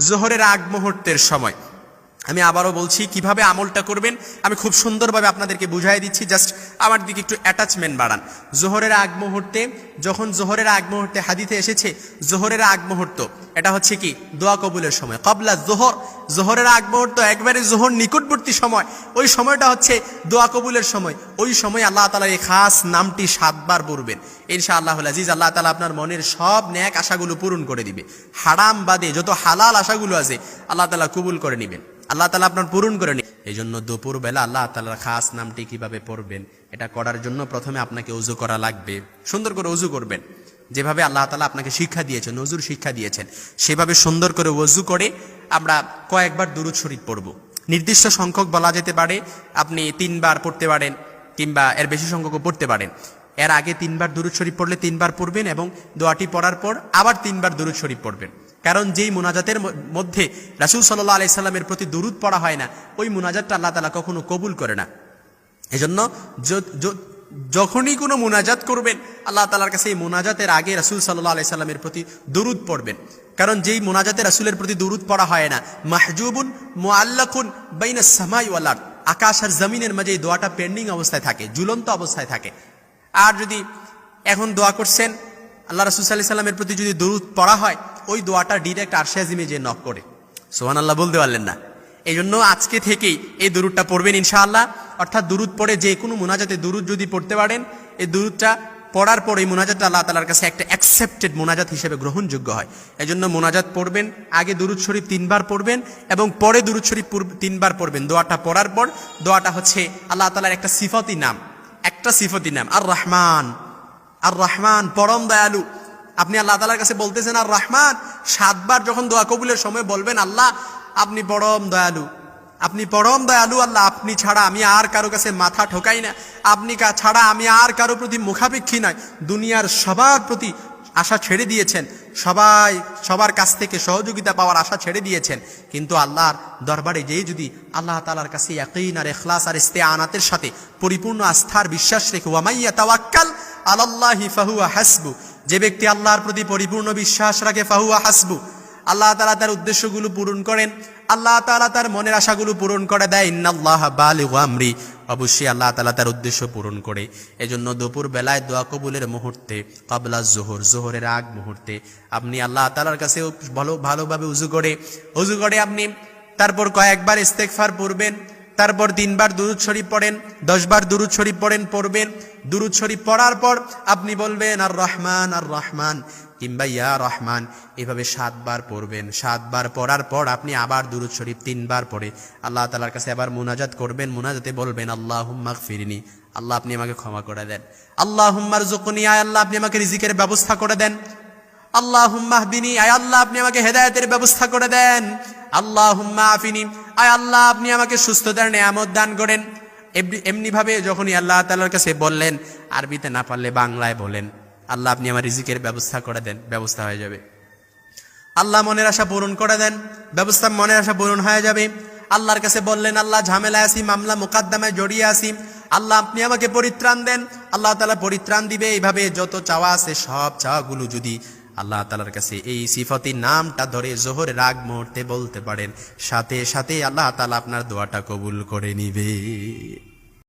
জোহরের আগ মুহূর্তের সময়। আমি আবারও বলছি, কীভাবে আমলটা করবেন, আমি খুব সুন্দরভাবে আপনাদেরকে বুঝাই দিচ্ছি। জাস্ট আমার দিকে একটু অ্যাটাচমেন্ট বাড়ান। জোহরের আগ মুহূর্তে, যখন জোহরের আগ মুহূর্তে হাদিতে এসেছে, জোহরের আগ মুহূর্ত, এটা হচ্ছে কি? দোয়া কবুলের সময়। কবলা জোহর, জোহরের আগ মুহূর্ত একবারে জোহর নিকটবর্তী সময়। ওই সময়টা হচ্ছে দোয়া কবুলের সময়। ওই সময় আল্লাহ তালার এই খাস নামটি সাতবার পড়বেন। ইনশা আল্লাহ আজিজ, আল্লাহ তালা আপনার মনের সব ন্যাক আশাগুলো পূরণ করে দিবে। হারাম বাদে যত হালাল আশাগুলো আছে, আল্লাহ তালা কবুল করে নেবেন। আল্লাহ তালা আপনার পূরণ করে এই জন্য দুপুরবেলা আল্লাহ তালার খাস নামটি কীভাবে পড়বেন, এটা করার জন্য প্রথমে আপনাকে উজু করা লাগবে। সুন্দর করে উজু করবেন। যেভাবে আল্লাহ তালা আপনাকে শিক্ষা দিয়েছেন, নজুর শিক্ষা দিয়েছেন, সেভাবে সুন্দর করে ওজু করে আমরা কয়েকবার দুরুদ শরীফ পড়ব। নির্দিষ্ট সংখ্যক বলা যেতে পারে, আপনি তিনবার পড়তে পারেন, কিংবা এর বেশি সংখ্যকও পড়তে পারেন। এর আগে তিনবার দুরুদ শরীফ পড়লে তিনবার পড়বেন এবং দোয়াটি পড়ার পর আবার তিনবার দুরুদ শরীফ পড়বেন। কারণ যেই মোনাজাতের মধ্যে রাসুল সাল্লাহ আলি সাল্লামের প্রতি দুরুদ পড়া হয় না, ওই মোনাজাতটা আল্লাহ তালা কখনো কবুল করে না। এজন্য যখনই কোনো মোনাজাত করবেন, আল্লাহ তালার কাছে এই মোনাজাতের আগে রাসুল সাল্লাহ আলি সাল্লামের প্রতি দুরুদ পড়বেন। কারণ যেই মোনাজাতে রাসুলের প্রতি দুরুদ পড়া হয় না, মাহজুবুন মোয়াল্লাকুন বাইনা সামাই ওয়ালার আকাশ আর জমিনের মাঝে এই দোয়াটা পেন্ডিং অবস্থায় থাকে, ঝুলন্ত অবস্থায় থাকে। আর যদি এখন দোয়া করছেন, আল্লাহ রাসুল সাল্লাহ সাল্লামের প্রতি যদি দরুদ পড়া হয়, ওই দোয়াটা ডিরেক্ট আরশাজিমে যে নক করে। সোহান আল্লাহ বলতে পারলেন না। এই জন্য আজকে থেকেই এই দুরুদটা পড়বেন ইনশাআল্লাহ। অর্থাৎ দুরুদ পড়ে যে কোনো মোনাজাতে দুরুদ যদি পড়তে পারেন, এই দুরুদটা পড়ার পর এই মোনাজাতটা আল্লাহ তালার কাছে একটা অ্যাকসেপ্টেড মোনাজাত হিসেবে গ্রহণযোগ্য হয়। এই জন্য মোনাজাত পড়বেন, আগে দুরুদ শরীফ তিনবার পড়বেন এবং পরে দুরুদ শরীফ তিনবার পড়বেন। দোয়াটা পড়ার পর দোয়াটা হচ্ছে আল্লাহ তালার একটা সিফতি নাম। একটা সিফতি নাম আর রহমান আর রহমান পরম দয়ালু। আপনি আল্লাহ তালার কাছে বলতেছেন আর রহমান সাতবার যখন দোয়া কবুলের সময় বলবেন, আল্লাহ, আপনি পরম দয়ালু। আপনি পরম দয়ালু, আল্লাহ, আপনি ছাড়া আমি আর কারও কাছে মাথা ঠোকাই না। আপনি ছাড়া আমি আর কারও প্রতি মুখাপেক্ষী নয়। দুনিয়ার সবার প্রতি আশা ছেড়ে দিয়েছেন। সবাই, সবার কাছ থেকে সহযোগিতা পাওয়ার আশা ছেড়ে দিয়েছেন। কিন্তু আল্লাহর দরবারে যেই যদি আল্লাহ তালার কাছে একইন আর এখলাস আর ইস্তে আনাতের সাথে পরিপূর্ণ আস্থার বিশ্বাস রেখে ওয়ামাইয়া তাওয়াক্কাল আলাল্লাহি ফাহুয়া হাসবু। যে ব্যক্তি আল্লাহর প্রতি পরিপূর্ণ বিশ্বাস রাখে, ফাহুয়া হাসবু। আল্লাহ তালা তার উদ্দেশ্যগুলো পূরণ করেন। আল্লাহ তালা তার মনের আশাগুলো পূরণ করে দেয়, ইন্নাল্লাহ বালিগু আমরি। অবশ্যই আল্লাহ তালা তার উদ্দেশ্য পূরণ করে। এজন্য দুপুর বেলায় দোয়া কবুলের মুহূর্তে কাবলা জোহর, জোহরের আগ মুহূর্তে, আপনি আল্লাহ তালার কাছে ভালো, ভালোভাবে উজু করে উজু করে আপনি তারপর কয়েকবার ইস্তেকফার পড়বেন। তারপর তিনবার দুরুদ শরীফ পড়েন, দশবার দুরুদ শরীফ পড়েন, পড়বেন। দুরুদ শরীফ পড়ার পর আপনি বলবেন, আর রহমান আর রহমান। কিংবা, ইয়া রহমান। এভাবে সাতবার পড়বেন। সাতবার পড়ার পর আপনি আবার দুরুদ শরীফ তিনবার পড়ে। আল্লাহ তালার কাছে আবার মুনাজাত করবেন। মুনাজাতে বলবেন আল্লাহ হুম্মাক ফিরিনি আল্লাহ আপনি আমাকে ক্ষমা করে দেন। আল্লাহ হুম্মার জুকুনি আয় আল্লাহ, আপনি আমাকে রিজিকের ব্যবস্থা করে দেন। আল্লাহ হুম্মাহবিনী আয় আল্লাহ, আপনি আমাকে হেদায়তের ব্যবস্থা করে দেন। আল্লাহ আফিনি। আয় আল্লাহ, আপনি আমাকে সুস্থতার নেয়ামত দান করেন। এমনি ভাবে যখনই আল্লাহ তালার কাছে বললেন, আরবিতে না পারলে বাংলায় বলেন, আল্লাহ আপনি আমার রিজিকের ব্যবস্থা করে দেন, ব্যবস্থা হয়ে যাবে। আল্লাহ মনের আশা পূরণ করে দেন, ব্যবস্থা মনের আশা পূরণ হয়ে যাবে। আল্লাহর কাছে বললেন, আল্লাহ ঝামেলায় আসি মামলা মোকাদ্দমায় জড়িয়ে আসি আল্লাহ আপনি আমাকে পরিত্রাণ দেন, আল্লাহ তালা পরিত্রাণ দিবে। এইভাবে যত চাওয়া আছে সব চাওয়াগুলো যদি আল্লাহ তালার কাছে এই সিফতি নামটা ধরে জোহর রাগ মুহূর্তে বলতে পারেন, সাথে সাথে আল্লাহ তালা আপনার দোয়াটা কবুল করে নিবে।